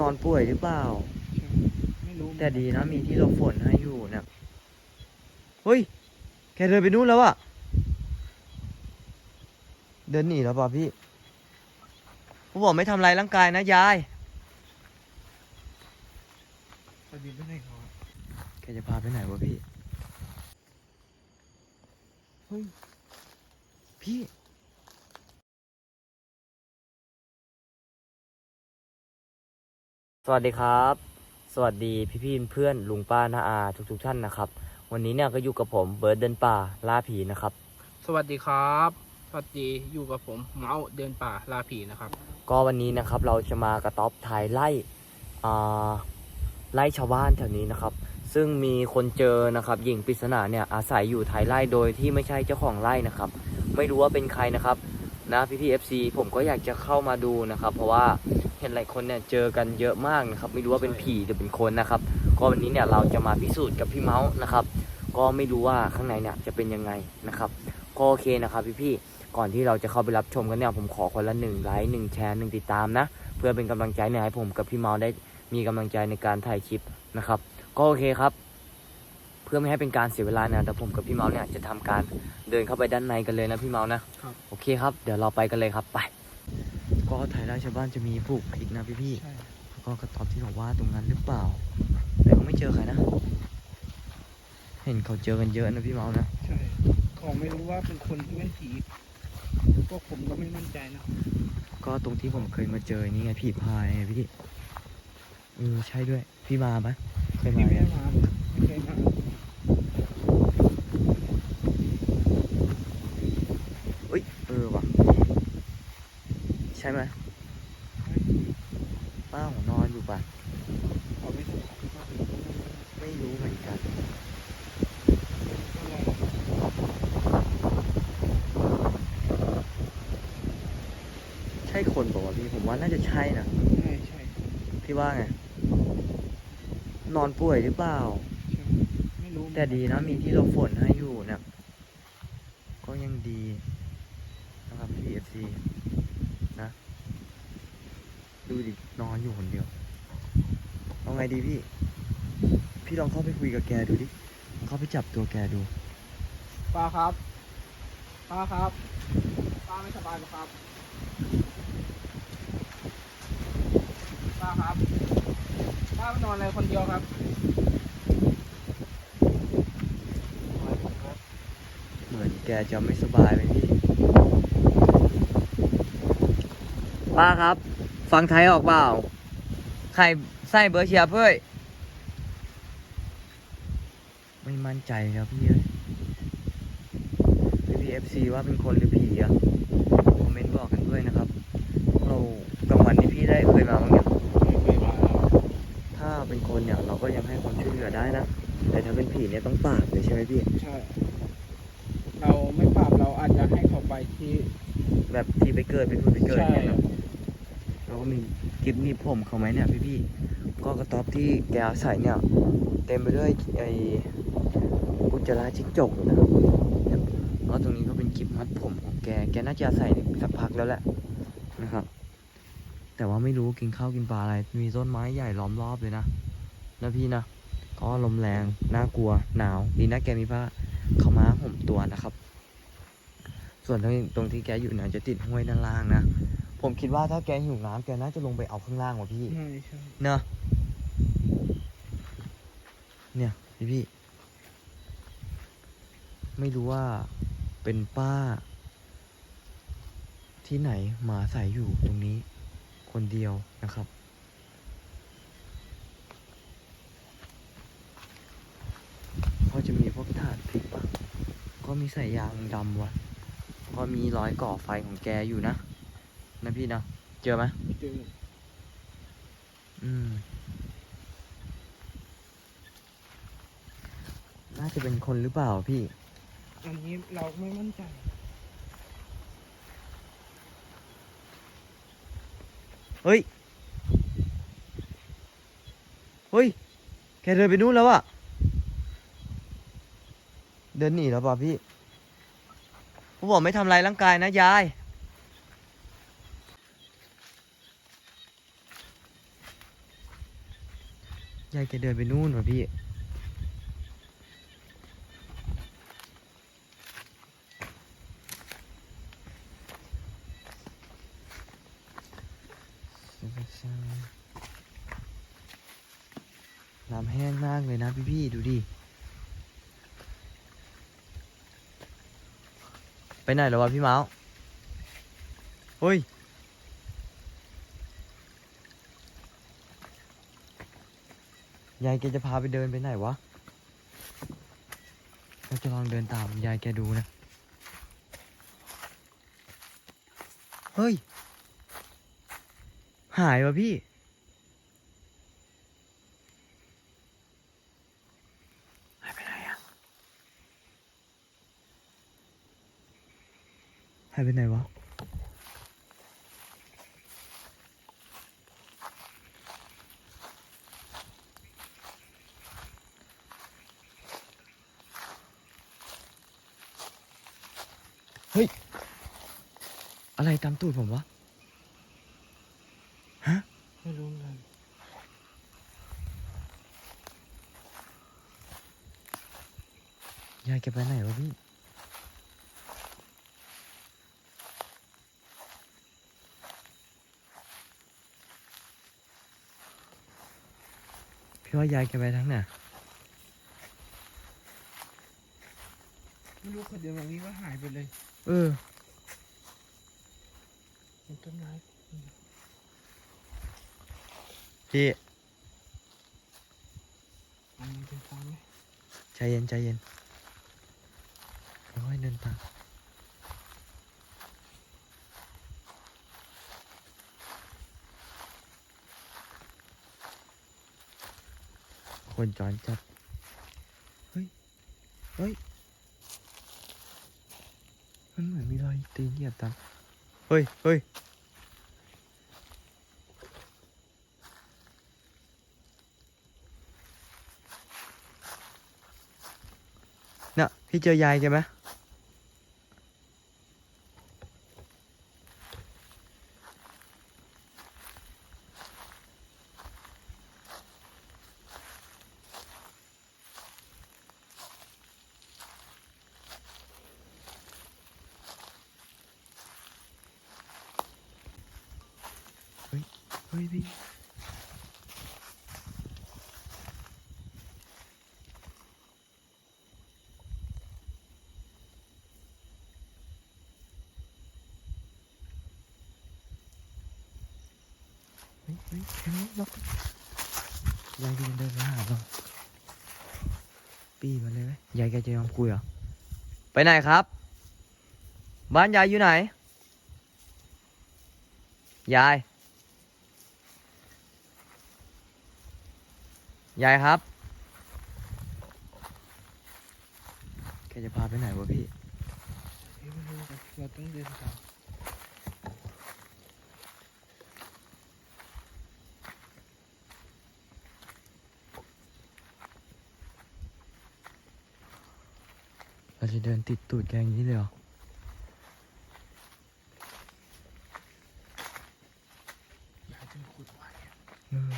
นอนป่วยหรือเปล่า ไม่รู้แต่ดีนะมีที่หลบฝนให้อยู่เนี่ยเฮ้ย แกเดินไปนู่นแล้วอะเดินหนีแล้วป่ะพี่ผมบอกไม่ทำลายร่างกายนะยายไปบินไปไหนเขาอะแกจะพาไปไหนวะพี่ เฮ้ย พี่ สวัสดีครับ สวัสดีพี่พี่ๆเพื่อนลุงป้าน้าอาทุกทุกๆท่านนะครับ วันนี้เนี่ยก็อยู่กับผมเบิร์ดเดินป่าล่าผีนะครับ สวัสดีครับ สวัสดีอยู่กับผมเมาส์เดินป่าลาผีนะครับ ก็วันนี้นะครับเราจะมากระต๊อบถ่ายไล่อ่าไล่ชาวบ้านแถวนี้นะครับ ซึ่งมีคนเจอนะครับหญิงปริศนาเนี่ยอาศัยอยู่ท้ายไร่โดยที่ไม่ใช่เจ้าของไร่นะครับ ไม่รู้ว่าเป็นใครนะครับนะพี่พี่เอฟซีผมก็อยากจะเข้ามาดูนะครับ เพราะว่า เห็นหลายคนเนี่ยเจอกันเยอะมากนะครับไม่รู้ว่าเป็นผีหรือเป็นคนนะครับ ก็วันนี้เนี่ยเราจะมาพิสูจน์กับพี่เมาส์นะครับ ก็ไม่รู้ว่าข้างในเนี่ยจะเป็นยังไงนะครับก็โอเคนะครับพี่พี่ๆก่อนที่เราจะเข้าไปรับชมกันเนี่ยผมขอคนละหนึ่งไลค์หนึ่งแชร์หนึ่งติดตามนะ เพื่อเป็นกำลังใจเนี่ยให้ผมกับพี่เมาส์ได้มีกำลังใจในการถ่ายคลิปนะครับ ก็โอเคครับ เพื่อไม่ให้เป็นการเสียเวลานะแต่ผมกับพี่เมาส์เนี่ยจะทำการเดินเข้าไปด้านในกันเลยนะพี่เมาส์นะครับโอเคครับ เดี๋ยวเราไปกันเลยครับไป ก็ถ่ายไร่ชาวบ้านจะมีปลูกพริกนะพี่พี่ๆใช่แล้วก็กระต๊อบที่บอกว่าตรงนั้นหรือเปล่า แต่ก็ไม่เจอใครนะ เห็นเขาเจอกันเยอะนะพี่เมาส์นะ ใช่เขาไม่รู้ว่าเป็นคนที่เป็นผีพวกผมก็ไม่มั่นใจนะ ก็ตรงที่ผมเคยมาเจอนี่ไงผีพายไงพี่เออใช่ด้วย พี่มาปะเคยมาพี่ไหม ไม่ได้มาไม่เคยมา เอ้ยเออว่ะ ใช่ไหมป้าของนอนอยู่ปะเขาไม่ถูกไม่รู้เหมือนกันใช่คนบอกว่าวะพี่ผมว่าน่าจะใช่นะใช่ใช่พี่ว่าไง นอนป่วยหรือเปล่าใช่ไม่รู้แต่ดีนะมีที่หลบฝนให้อยู่เนี่ยก็ยังดีนะครับพี่เอฟซีนะ ดูดิ นอนอยู่คนเดียว เอาไงดีพี่ พี่ลองเข้าไป คุยกับแกดูดิลองเข้าไปจับตัวแกดูป้าครับป้าครับป้าไม่สบายหรอครับป้าครับป้ามานอนอะไรคนเดียวครับเหมือนแกจะไม่สบายไหมพี่ป้าครับ ฟังไทยออกเปล่าใครไส้เบอร์เชียร์เพื่อยไม่มั่นใจครับพี่เอ้ยพี่พีเอฟซีว่าเป็นคนหรือผีอะคอมเมนต์บอกกันด้วยนะครับเรากลางวันนี้พี่ได้เคยมาบ้างเนี่ยไม่เคยมาแล้วถ้าเป็นคนเนี่ยเราก็ยังให้ความช่วยเหลือได้นะ แต่ถ้าเป็นผีเนี่ยต้องปราบเลยใช่ไหมพี่ใช่เราไม่ปราบเราอาจจะให้เขาไปที่แบบที่ไปเกิดไปพูดไปเกิดใช่เนี่ยเนอะเราก็มีกิฟนี่ผมเขาไหมเนี่ยพี่พี่ๆก็กระต๊อบที่แกอาศัยเนี่ย เต็มไปด้วยไอ อุจจาระจิ้งจกนะครับเนี่ยแล้วตรงนี้ก็เป็นกิฟมัดผมของแก แกน่าจะอาศัยสักพักแล้วแหละนะครับ แต่ว่าไม่รู้กินข้าวกินปลาอะไร มีต้นไม้ใหญ่ล้อมรอบเลยนะนะพี่นะ ก็ลมแรง น่ากลัว หนาว ดีนะแกมีผ้าขาวม้าห่มตัวนะครับ ส่วนตรงตรงที่แกอยู่เนี่ยจะติดห้วยด้านล่างนะ ผมคิดว่าถ้าแกหิวน้ำแกน่าจะลงไปเอาข้างล่างว่ะพี่ ใช่ใช่เนอะเนี่ยพี่พี่ ไม่รู้ว่าเป็นป้า ที่ไหนมาอาศัยอยู่ตรงนี้ คนเดียวนะครับ ก็จะมีพวกถาดพริกปะก็มีใส่ยางดำว่ะก็มีรอยก่อไฟของแกอยู่นะ นะพี่นะ เจอไหมเจออืมน่าจะเป็นคนหรือเปล่าพี่ อันนี้เราไม่มั่นใจ เฮ้ย เฮ้ย แกเดินไปนู่นแล้วอะเดินหนีแล้วป่ะพี่ผมบอกไม่ทำลายร่างกายนะยาย ยายแกเดินไปนู่นวะพี่ น้ำแห้งมากเลยนะพี่พี่ๆดูดิ ไปไหนแล้ววะพี่เมาส์เฮ้ย ยายแกจะพาไปเดินไปไหนวะ เราจะลองเดินตามยายแกดูนะ เฮ้ย หายวะพี่ หายไปไหนอะหายไปไหนวะ เฮ้ย อะไรตามตูดผมวะ ฮะ ไม่รู้เลย ยายแกไปไหนวะพี่ พี่ ว่ายายแกไปทางไหนไม่รู้คนเดียวแบบนี้ก็หายไปเลยเออเห็นต้นไม้พี่อันนี้เป็นฟ้าไหมใจเย็นใจเย็นค่อยๆเดินตาม คนจอนจัด เฮ้ย เฮ้ย มันเหมือนมีรอยตีนเหยียบตามเฮ้ย เฮ้ย น่ะ พี่เจอยายใช่ไหมเฮ้ย เฮ้ยพี่ เฮ้ยเฮ้ยเห็นไหมล็อก ยายแกจะเดินมาหาเราปีมาเลยไหมยายแกจะยอมคุยเหรอ ไปไหนครับ บ้านยายอยู่ไหน ยาย ยายครับ แกจะพาไปไหนวะพี่ไม่รู้เราต้องเดินตาม จะเดินติดตูดแกอย่างนี้เลยเหรออยากจะขุดไว้เออ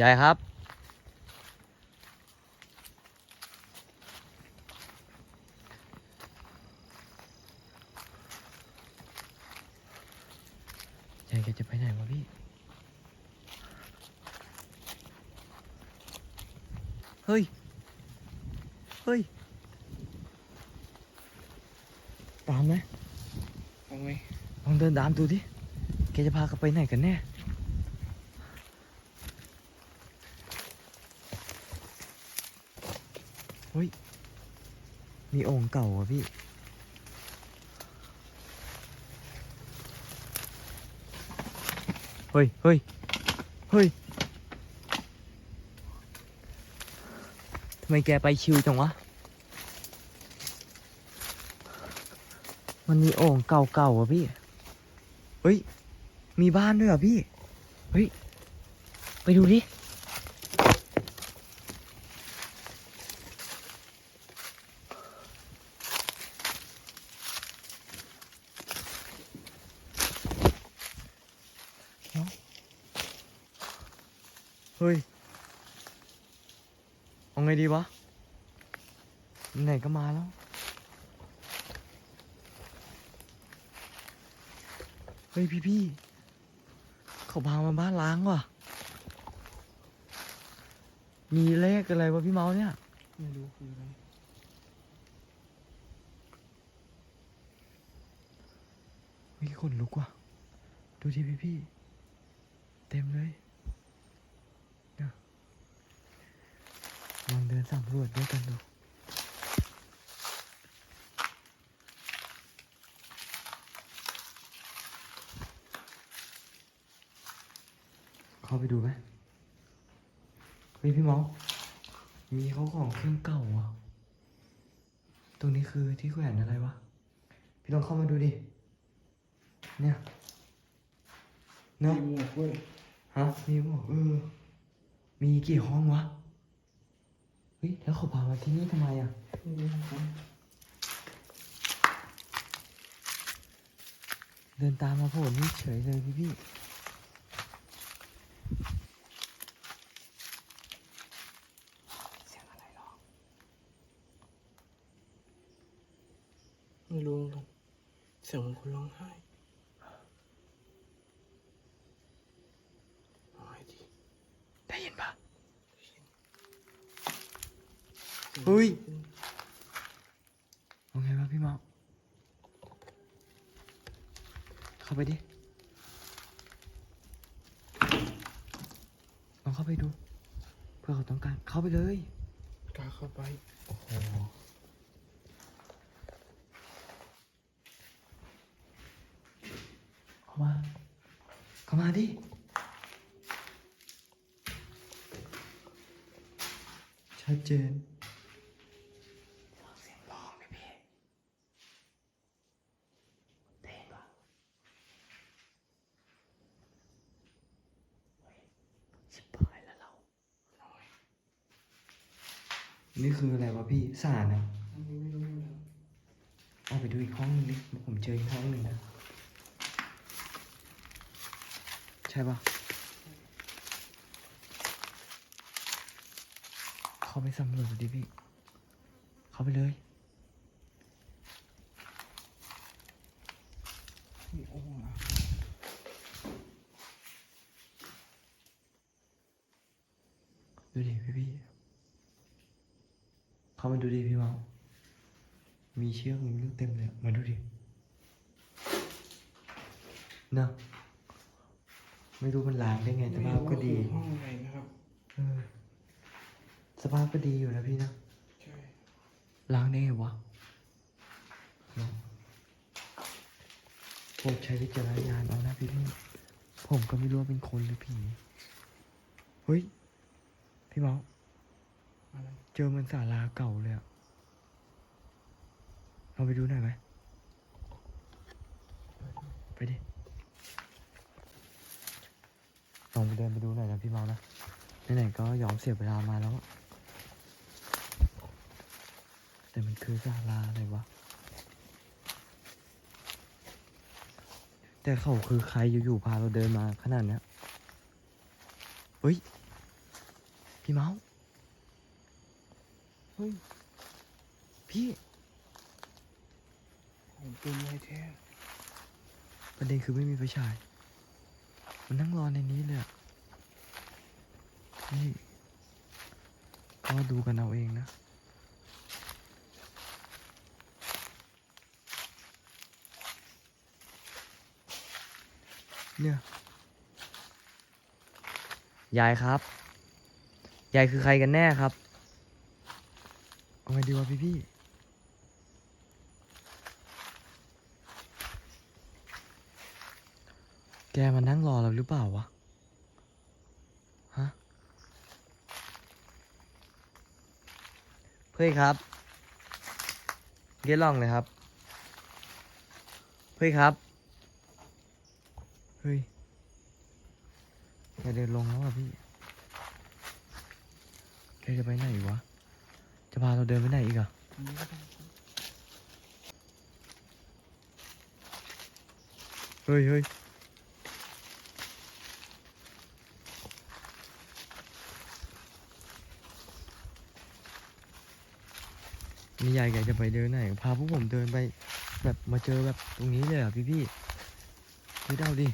ายายครับ ยายแกจะไปไหนวะพี่ เฮ้ย เฮ้ย ตามไหมเอาไงลองเดินตามดูดิแกจะพากลับไปไหนกันแน่เฮ้ย มีโอ่งเก่าอะพี่ เฮ้ย เฮ้ย เฮ้ย ทำไมแกไปชิวจังวะ มันมีโอ่งเก่าๆอะพี่ เฮ้ย มีบ้านด้วยอะพี่ เฮ้ย ไปดูดิ เฮ้ย เอาไงดีวะ ไหนก็มาแล้ว เฮ้ยพี่พี่เขาพามาบ้านล้างว่ะ มีเลขอะไรวะพี่เมาส์เนี่ย ไม่รู้คืออะไรเฮ้ยขนลุกว่ะ ดูที่พี่พี่เต็มเลยเนี่ยลองเดินสำรวจด้วยกันดูาไปดูไหมเฮ้ยพี่เมาส์มีเขาของเครื่องเก่าอะ ตรงนี้คือที่แขวนอะไรวะ พี่ลองเข้ามาดูดิ เนี่ยเนาะมีหมวกด้วยฮะ มีบอกเออ มีกี่ห้องวะ เฮ้ย แล้วเขาพามาที่นี่ทำไมอะไม่รู้ครับเดินตามมาโผล่นี่เฉยเลยพี่พี่ เสียงอะไรหรอ ไม่รู้เหมือนกันเสียงเหมือนคนร้องไห้เอาไงดี ได้ยินปะ เฮ้ย ว่าไงวะพี่เมา เข้าไปดิ ลองเข้าไปดู เพื่อเขาต้องการเข้าไปเลยกล้าเข้าไป โอ้โหเข้ามา เข้ามาดิ ชัดเจนเสียงร้องไหมพี่ได้ยินปะเฮ้ยชิบหายแล้วเรา นี่คืออะไรวะพี่สารนะเอาไปดูอีกห้องนึงดิผมเจออีกห้องหนึ่งนะ ใช่ปะเขาไปสำรวจดิพี่ เขาไปเลย มีโอ่งอะ ดูดิพี่พี่ เข้ามาดูดิพี่เมามีเชือกมีลูกเต็มเลยอะมาดูดิเนอะไม่รู้มันล้างได้ไงสภาพก็ดีไม่รู้ว่าคือห้องอะไรนะครับเออสภาพก็ดีอยู่นะพี่นะใช่ล้างได้ไงวะเนอะผมใช้วิจารณญาณเอานะพี่พี่ผมก็ไม่รู้ว่าเป็นคนหรือผีเฮ้ย พี่เมาอะไรเจอมันศาลาเก่าเลยอะ เราไปดูหน่อยไหมไปดิลองไปเดินไปดูหน่อยนะพี่เมานะไหนๆก็ยอมเสียเวลามาแล้ว แต่มันคือศาลาอะไรวะ แต่เขาคือใครอยู่ๆพาเราเดินมาขนาดเนี้ยเฮ้ย พี่เมา เฮ้ย พี่ ป็นอะไรแท้ประเด็นคือไม่มีไฟฉาย มันนั่งรอในนี้เลยอะนี่ก็ดูกันเอาเองนะเนี่ยยายครับ ยายคือใครกันแน่ครับ เอาไงดีวะพี่พี่ แกมานั่งรอเราหรือเปล่าวะ ฮะ เพื่อครับ เกลองเลยครับ เพื่อครับ เฮ้ยแกเดินลงแล้วอะพี่แกจะไปไหนวะ จะพาเราเดินไปไหนอีกอะอันนี้ก็ได้เฮ้ยเฮ้ย นี่ยายแกจะไปเดินไหน พาพวกผมเดินไป แบบมาเจอแบบตรงนี้เลยเหรอะพี่พี่ๆพี่เดาดิ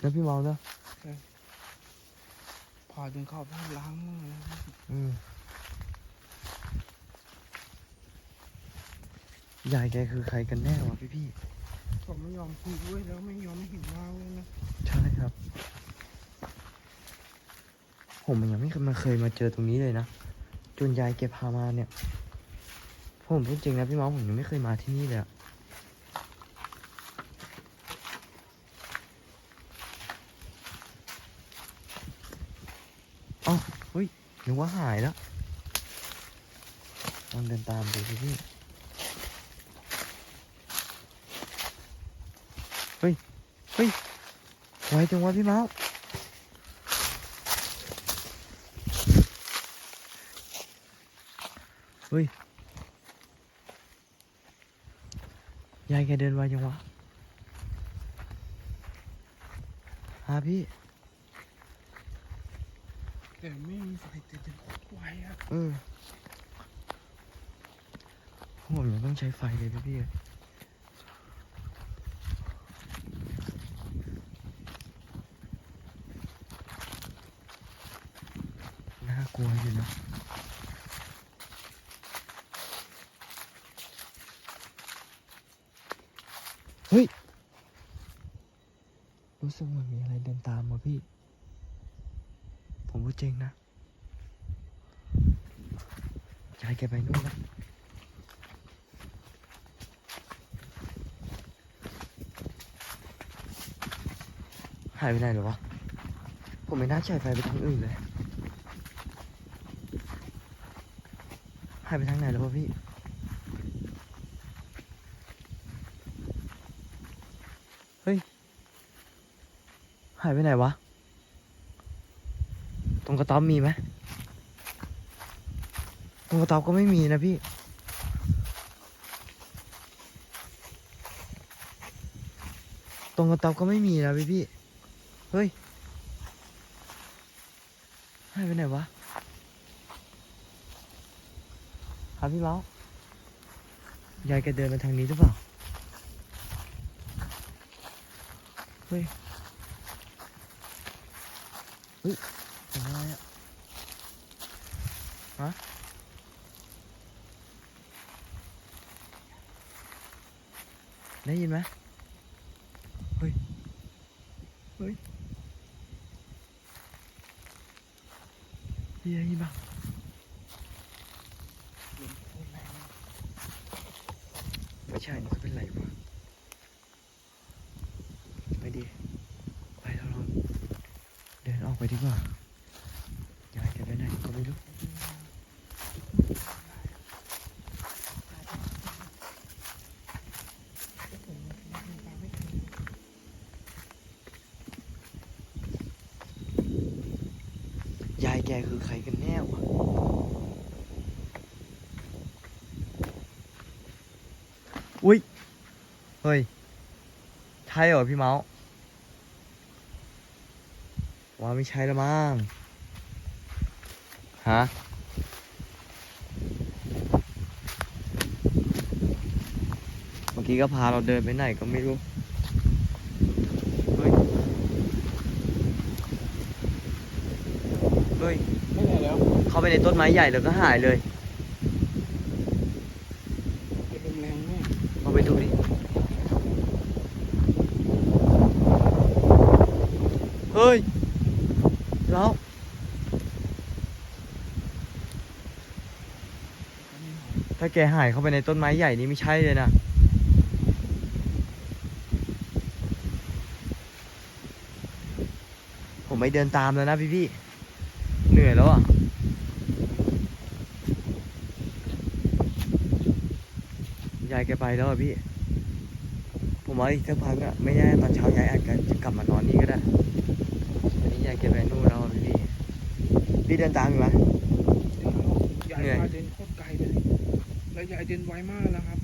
แล้วพี่เมาเนาะพาเดินเข้าบ้านล้างมือนะครับอืมยายแกคือใครกันแน่วะพี่พี่ผมไม่ยอมคุยด้วยแล้วไม่ยอมไม่เห็นว่าเลยนะๆใช่ครับ ผมยังไม่เคยมาเคยมาเจอตรงนี้เลยนะจนยายแกพามาเนี่ยผมพูดจริงนะพี่เมาผมยังไม่เคยมาที่นี่เลยอะอ้าเฮ้ยนึกว่าหายแล้วลองเดินตามดูสิพี่เฮ้ย เฮ้ยไวจังวะพี่เมาส์ เฮ้ย ยายแกเดินไวจังวะฮะพี่ แต่ไม่มีไฟแต่เดินโคตรไวอะเออผมยังต้องใช้ไฟเลยพี่พี่น่ากลัวอยู่นะ เฮ้ย รู้สึกเหมือนมีอะไรเดินตามมาพี่ ผมพูดจริงนะ ยายแกไปนู่นแล้วหายไปไหนหรอวะ ผมไม่น่าใช้ไฟไปทางอื่นเลย หายไปทางไหนแล้ววะพี่เฮ้ย หายไปไหนวะ ตรงกระต๊อบมีไหม ตรงกระต๊อบก็ไม่มีนะพี่ ตรงกระต๊อบก็ไม่มีนะพี่พี่ เฮ้ยหายไปไหนวะหาพี่เมายายแกเดินมาทางนี้หรือเปล่า เฮ้ย เฮ้ยเสียงอะไรอะฮะ ได้ยินไหมเฮ้ย เฮ้ยพี่ได้ยินปะ เดินโคตรแรง ไม่ใช่นี่ก็เป็นไรวะไม่ดี ไปแล้วเราเดินออกไปดีกว่า ยายแกไปไหนก็ไม่รู้ ยายแกคือใครกันแน่วะอุ้ย เฮ้ย ใช่เหรอพี่เมาส์ว่าไม่ใช่ละมั้ง ฮะ เมื่อกี้ก็พาเราเดินไปไหนก็ไม่รู้ เฮ้ย เฮ้ ย ไม่ไหนแล้วเข้าไปในต้นไม้ใหญ่แล้วก็หายเลยเป็นลมแรงแน่ลองไปดูดิเฮ้ยแล้วก็ไม่หายถ้าแกหายเข้าไปในต้นไม้ใหญ่นี่ไม่ใช่เลยนะผมไม่เดินตามแล้วนะพี่พี่ๆ เหนื่อยแล้วอะยายแกไปแล้วอะพี่ ผมว่าอีกสักพักอะไม่แน่ตอนเช้ายายอาจจะกลับมานอนนี่ก็ได้อันนี้ยายแกไปนู่นแล้วอะพี่พี่ๆพี่เดินตามอยู่ไหมยายเหนื่อยพาเดินโคตรไกลเลย แล้วยายเดินไวมากแล้วครับ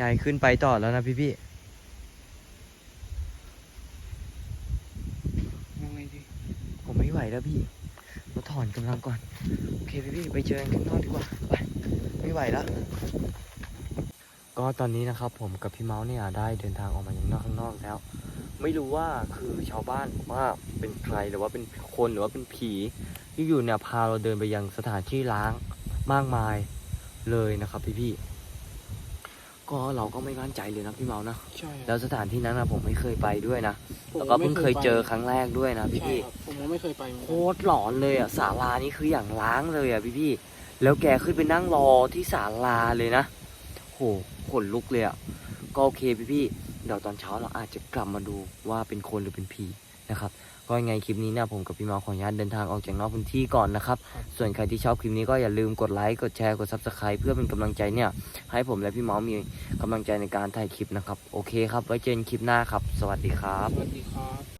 ยายขึ้นไปต่อแล้วนะพี่พี่ยังไงดีๆผมไม่ไหวแล้วพี่เราถ อนกำลังก่อน โอเคพี่พี่ๆไปเจอกันข้างนอกดีกว่า ไป ไม่ไหวแล้ว ก็ตอนนี้นะครับผมกับพี่เมาส์เนี่ยได้เดินทางออกมาอย่างนอกข้างนอกแล้ว ไม่รู้ว่าคือชาวบ้านว่าเป็นใครหรือว่าเป็นคนหรือว่าเป็นผีที่อยู่เนี่ยพาเราเดินไปยังสถานที่ล้างมากมายเลยนะครับพี่พี่ๆ ก็เราก็ไม่มั่นใจเลยนะพี่เมาส์นะใช่แล้วสถานที่นั้นนะผมไม่เคยไปด้วยนะผมแล้วก็เพิ่งเคยเจอไปครั้งแรกด้วยนะพี่ใช่พี่ครับผมก็ไม่เคยไปเหมือนโคกันตรหลอนเลยอะศาลานี่คืออย่างล้างเลยอะพี่พี่ๆแล้วแกขึ้นไปนั่งรอที่ศาลาเลยนะโหขนลุกเลยอะก็โอเคพี่พี่ๆเดี๋ยวตอนเช้าเราอาจจะกลับมาดูว่าเป็นคนหรือเป็นผีนะครับ ก็ยังไงคลิปนี้เนี่ยผมกับพี่เมาขออนุญาตเดินทางออกจากนอกพื้นที่ก่อนนะครับ ส่วนใครที่ชอบคลิปนี้ก็อย่าลืมกดไลค์กดแชร์กด subscribe เพื่อเป็นกำลังใจเนี่ย ให้ผมและพี่เมามีกำลังใจในการถ่ายคลิปนะครับ โอเคครับ ไว้เจอกันคลิปหน้าครับ สวัสดีครับ สวัสดีครับ